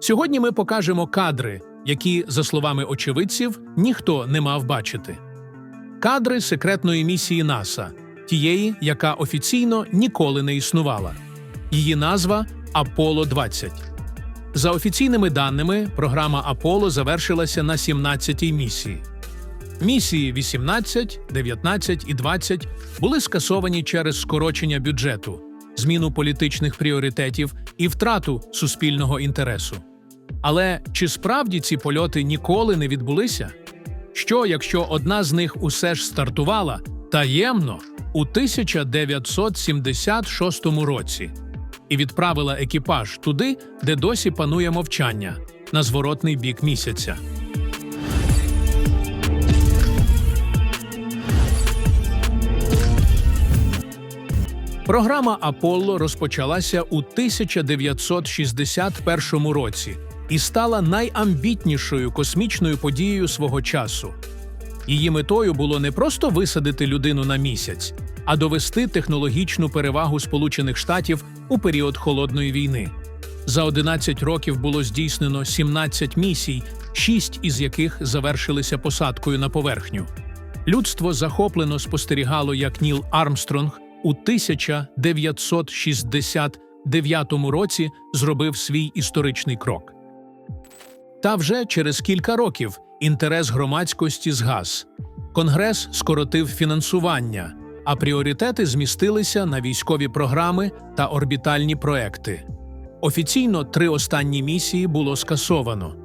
Сьогодні ми покажемо кадри, які, за словами очевидців, ніхто не мав бачити. Кадри секретної місії НАСА, тієї, яка офіційно ніколи не існувала. Її назва Аполло 20. За офіційними даними, програма Аполло завершилася на 17-й місії. Місії 18, 19 і 20 були скасовані через скорочення бюджету, зміну політичних пріоритетів і втрату суспільного інтересу. Але чи справді ці польоти ніколи не відбулися? Що, якщо одна з них усе ж стартувала таємно у 1976 році і відправила екіпаж туди, де досі панує мовчання, на зворотний бік місяця? Програма Аполло розпочалася у 1961 році і стала найамбітнішою космічною подією свого часу. Її метою було не просто висадити людину на місяць, а довести технологічну перевагу Сполучених Штатів у період холодної війни. За 11 років було здійснено 17 місій, 6 із яких завершилися посадкою на поверхню. Людство захоплено спостерігало, як Ніл Армстронг у 1969 році зробив свій історичний крок. Та вже через кілька років інтерес громадськості згас. Конгрес скоротив фінансування, а пріоритети змістилися на військові програми та орбітальні проекти. Офіційно три останні місії було скасовано,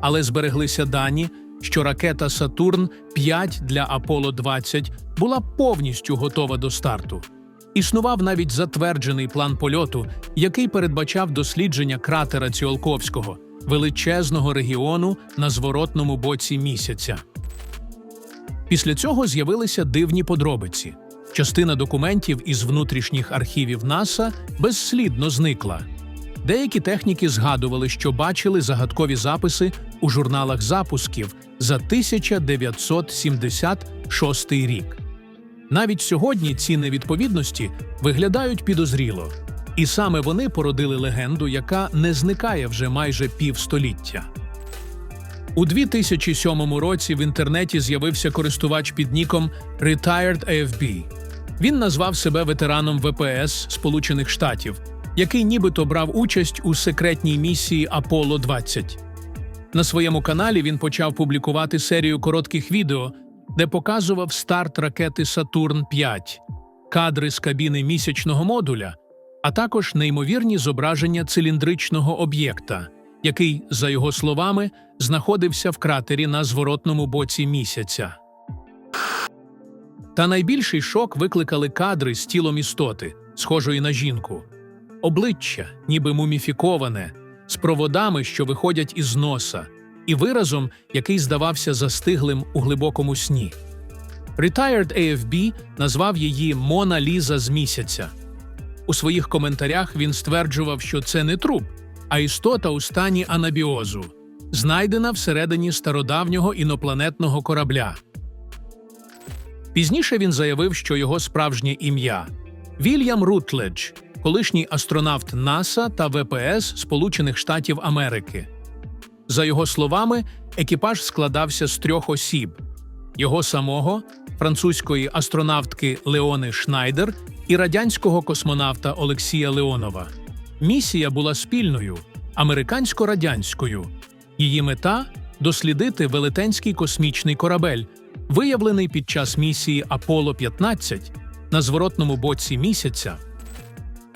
але збереглися дані, що ракета Сатурн 5 для Аполло 20 була повністю готова до старту. Існував навіть затверджений план польоту, який передбачав дослідження кратера Ціолковського, величезного регіону на зворотному боці місяця. Після цього з'явилися дивні подробиці. Частина документів із внутрішніх архівів НАСА безслідно зникла. Деякі техніки згадували, що бачили загадкові записи у журналах запусків за 1976 рік. Навіть сьогодні ці невідповідності виглядають підозріло, і саме вони породили легенду, яка не зникає вже майже півстоліття. У 2007 році в інтернеті з'явився користувач під ніком Retired AFB. Він назвав себе ветераном ВПС Сполучених Штатів, який нібито брав участь у секретній місії Аполло 20. На своєму каналі він почав публікувати серію коротких відео, де показував старт ракети Сатурн 5, кадри з кабіни місячного модуля, а також неймовірні зображення циліндричного об'єкта, який, за його словами, знаходився в кратері на зворотному боці місяця. Та найбільший шок викликали кадри з тілом істоти, схожої на жінку, обличчя, ніби муміфіковане, з проводами, що виходять із носа, і виразом, який здавався застиглим у глибокому сні. Retired AFB назвав її Мона Ліза з місяця. У своїх коментарях він стверджував, що це не труп, а істота у стані анабіозу, знайдена всередині стародавнього інопланетного корабля. Пізніше він заявив, що його справжнє ім'я Вільям Рутледж, колишній астронавт НАСА та ВПС Сполучених Штатів Америки. За його словами, екіпаж складався з трьох осіб: його самого, французької астронавтки Леони Шнайдер і радянського космонавта Олексія Леонова. Місія була спільною, американсько-радянською. Її мета дослідити велетенський космічний корабель, виявлений під час місії Аполло 15 на зворотному боці місяця.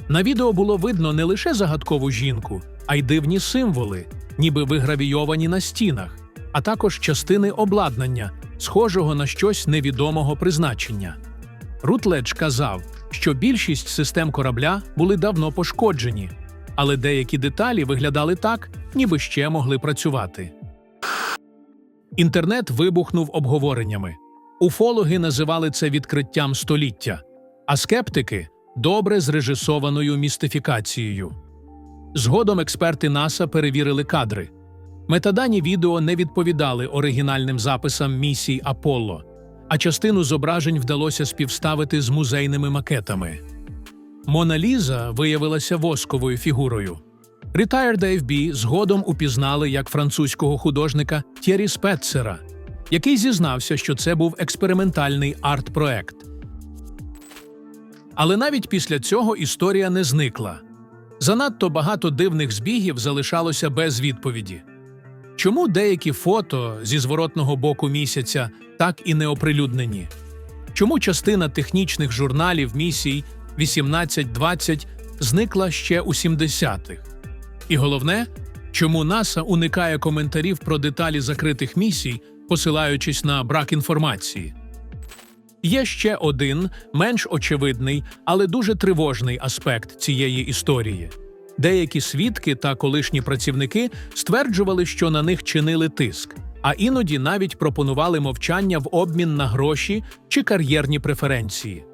На відео було видно не лише загадкову жінку, а й дивні символи, ніби вигравійовані на стінах, а також частини обладнання, схожого на щось невідомого призначення. Рутледж казав, що більшість систем корабля були давно пошкоджені, але деякі деталі виглядали так, ніби ще могли працювати. Інтернет вибухнув обговореннями. Уфологи називали це відкриттям століття, а скептики добре зрежисованою містифікацією. Згодом експерти НАСА перевірили кадри. Метадані відео не відповідали оригінальним записам місій Аполло, а частину зображень вдалося співставити з музейними макетами. Мона Ліза виявилася восковою фігурою. Retired AFB згодом упізнали як французького художника Тєрі Спетцера, який зізнався, що це був експериментальний арт-проект. Але навіть після цього історія не зникла. Занадто багато дивних збігів залишалося без відповіді. Чому деякі фото зі зворотного боку місяця так і не оприлюднені? Чому частина технічних журналів місій 18-20 зникла ще у 70-х? І головне, чому НАСА уникає коментарів про деталі закритих місій, посилаючись на брак інформації? Є ще один менш очевидний, але дуже тривожний аспект цієї історії. Деякі свідки та колишні працівники стверджували, що на них чинили тиск, а іноді навіть пропонували мовчання в обмін на гроші чи кар'єрні преференції.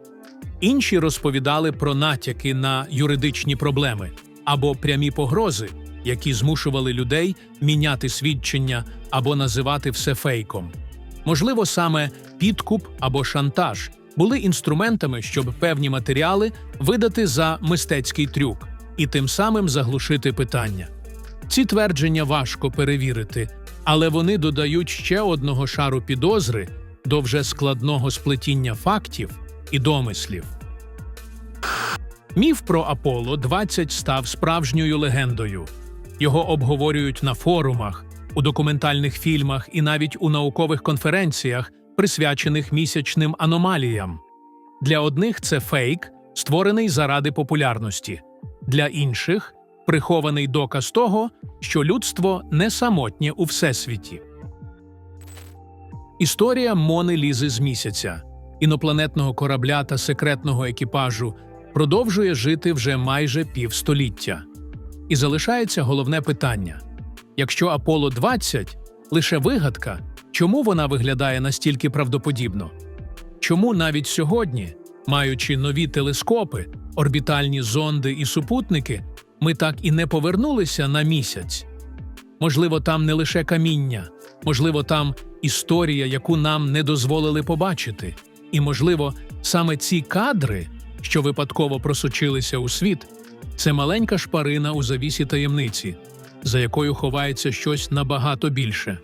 Інші розповідали про натяки на юридичні проблеми або прямі погрози, які змушували людей міняти свідчення або називати все фейком. Можливо, саме підкуп або шантаж були інструментами, щоб певні матеріали видати за мистецький трюк і тим самим заглушити питання. Ці твердження важко перевірити, але вони додають ще одного шару підозри до вже складного сплетіння фактів і домислів. Міф про Аполло 20 став справжньою легендою. Його обговорюють на форумах, у документальних фільмах і навіть у наукових конференціях, присвячених місячним аномаліям. Для одних це фейк, створений заради популярності, для інших прихований доказ того, що людство не самотнє у всесвіті. Історія Мони Лізи з місяця, інопланетного корабля та секретного екіпажу продовжує жити вже майже півстоліття. І залишається головне питання: якщо Аполло 20 лише вигадка, чому вона виглядає настільки правдоподібно? Чому навіть сьогодні, маючи нові телескопи, орбітальні зонди і супутники, ми так і не повернулися на місяць? Можливо, там не лише каміння, можливо, там історія, яку нам не дозволили побачити. І, можливо, саме ці кадри, що випадково просочилися у світ, це маленька шпарина у завісі таємниці, за якою ховається щось набагато більше.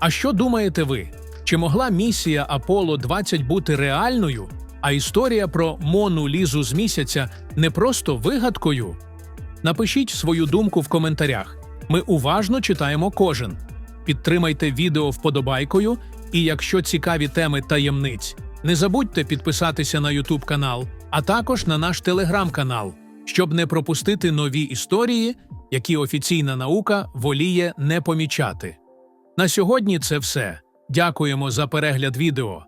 А що думаєте ви? Чи могла місія Аполло 20 бути реальною, а історія про Мону Лізу з місяця не просто вигадкою? Напишіть свою думку в коментарях. Ми уважно читаємо кожен. Підтримайте відео вподобайкою, і якщо цікаві теми таємниць, не забудьте підписатися на YouTube канал, а також на наш телеграм-канал, щоб не пропустити нові історії, які офіційна наука воліє не помічати. На сьогодні це все. Дякуємо за перегляд відео.